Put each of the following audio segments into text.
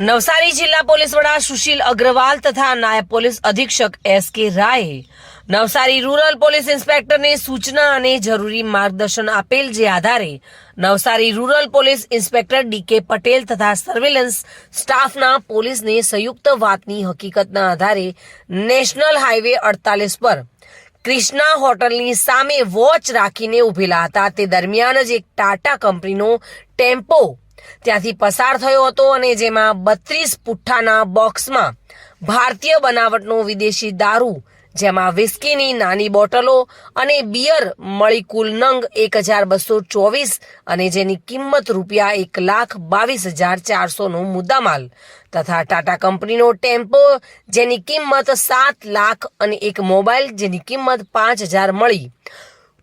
નવસારી જિલ્લા પોલીસ વડા સુશીલ અગ્રવાલ તથા નાયબ પોલીસ અધિક્ષક એસ કે રાયે નવસારી રૂરલ પોલીસ ઇન્સ્પેક્ટરને સૂચના અને જરૂરી માર્ગદર્શન આપેલ જે આધારે Navsari rural police inspector D K Patel તથા સર્વેલન્સ સ્ટાફના પોલીસને સંયુક્ત વાતની હકીકતના આધારે નેશનલ હાઈવે અડતાલીસ પર ક્રિષ્ના હોટલની સામે વોચ રાખીને ઉભેલા હતા. તે દરમિયાન જ એક ટાટા કંપનીનો ટેમ્પો ત્યાંથી પસાર થયો હતો અને જેમાં બત્રીસ પુઠ્ઠાના બોક્સમાં ભારતીય બનાવટનો વિદેશી દારૂ, જેમાં વિસ્કીની નાની બોટલો અને બિયર મળી કુલ નંગ એક હજાર બસો ચોવીસ અને જેની કિંમત રૂપિયા એક લાખ બાવીસ હજાર ચારસોનો મુદ્દામાલ તથા ટાટા કંપનીનો ટેમ્પો, જેની કિંમત સાત લાખ અને એક મોબાઈલ, જેની કિંમત પાંચ હજાર મળી.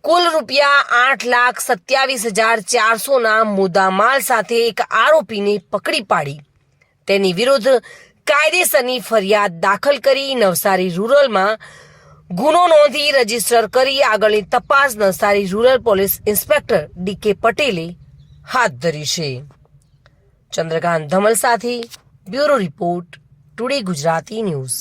કુલ રૂપિયા આઠ લાખ સત્યાવીસ હજાર ચારસોના મુદ્દામાલ સાથે એક આરોપીને પકડી પાડી. તેની વિરુદ્ધ કાયદેસરની ફરિયાદ દાખલ કરી નવસારી રૂરલમાં ગુનો નોંધી રજિસ્ટર કરી આગળની તપાસ Navsari rural police inspector D K પટેલે હાથ ધરી છે. ચંદ્રકાંત ધમલ સાથે bureau report, today Gujarati news.